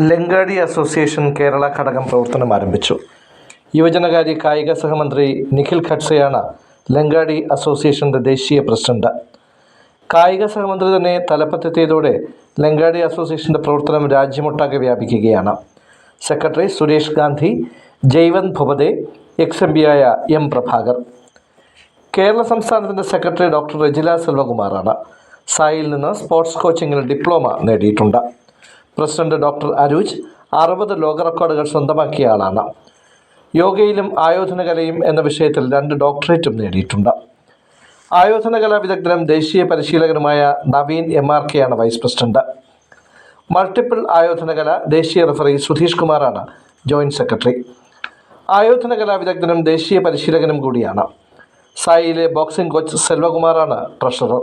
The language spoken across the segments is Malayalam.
ലങ്കാടി അസോസിയേഷൻ കേരള ഘടകം പ്രവർത്തനം ആരംഭിച്ചു. യുവജനകാര്യ കായിക സഹമന്ത്രി നിഖിൽ ഖഡ്സയാണ് ലങ്കാടി അസോസിയേഷന്റെ ദേശീയ പ്രസിഡന്റ്. കായിക സഹമന്ത്രി തന്നെ തലപ്പത്തെത്തിയതോടെ ലങ്കാടി അസോസിയേഷന്റെ പ്രവർത്തനം രാജ്യമൊട്ടാകെ വ്യാപിക്കുകയാണ്. Secretary Suresh Gandhi Jaywant Bhupade ex M പിയായ M Prabhakar. Kerala സംസ്ഥാനത്തിന്റെ സെക്രട്ടറി ഡോക്ടർ റജില സെൽവകുമാറാണ്. സായിൽ നിന്ന് സ്പോർട്സ് കോച്ചിങ്ങിൽ ഡിപ്ലോമ നേടിയിട്ടുണ്ട്. പ്രസിഡന്റ് ഡോക്ടർ അരൂജ് അറുപത് ലോക റെക്കോർഡുകൾ സ്വന്തമാക്കിയ ആളാണ്. യോഗയിലും ആയോധനകലയും എന്ന വിഷയത്തിൽ രണ്ട് ഡോക്ടറേറ്റും നേടിയിട്ടുണ്ട്. ആയോധനകലാ വിദഗ്ധനും ദേശീയ പരിശീലകനുമായ നവീൻ എം ആർ കെ ആണ് വൈസ് പ്രസിഡന്റ്. മൾട്ടിപ്പിൾ ആയോധനകല ദേശീയ റഫറി സുധീഷ് കുമാറാണ് ജോയിന്റ് സെക്രട്ടറി. ആയോധനകലാ വിദഗ്ധനും ദേശീയ പരിശീലകനും കൂടിയാണ്. സായിയിലെ ബോക്സിംഗ് കോച്ച് സെൽവകുമാറാണ് ട്രഷറർ.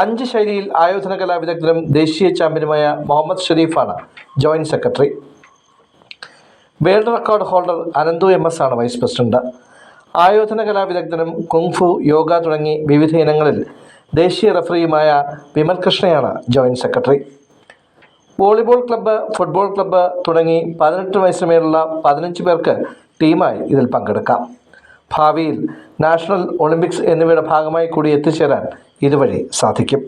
അഞ്ച് ശൈലിയിൽ ആയോധനകലാ വിദഗ്ധനും ദേശീയ ചാമ്പ്യനുമായ Muhammad ഷെരീഫാണ് joint secretary. World record holder Ananthu M S ആണ് വൈസ് പ്രസിഡന്റ്. ആയോധനകലാ വിദഗ്ധനും കുങ്ഫു യോഗ തുടങ്ങി വിവിധ ഇനങ്ങളിൽ ദേശീയ റഫറിയുമായ Vimal കൃഷ്ണയാണ് joint secretary. Volleyball club football club തുടങ്ങി പതിനെട്ട് വയസ്സിന് മേലുള്ള പതിനഞ്ച് പേർക്ക് ടീമായി ഇതിൽ പങ്കെടുക്കാം. ഭാവിയിൽ നാഷണൽ ഒളിമ്പിക്സ് എന്നിവയുടെ ഭാഗമായി കൂടി എത്തിച്ചേരാൻ ഇതുവഴി സാധിക്കും.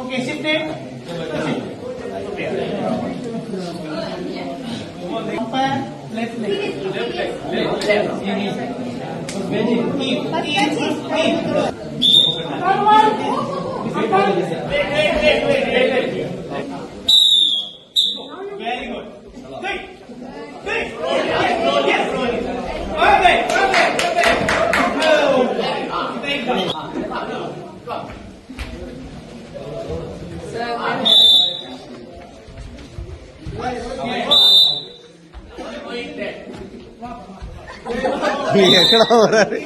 Okay, sit ఎక్కడ వరాలి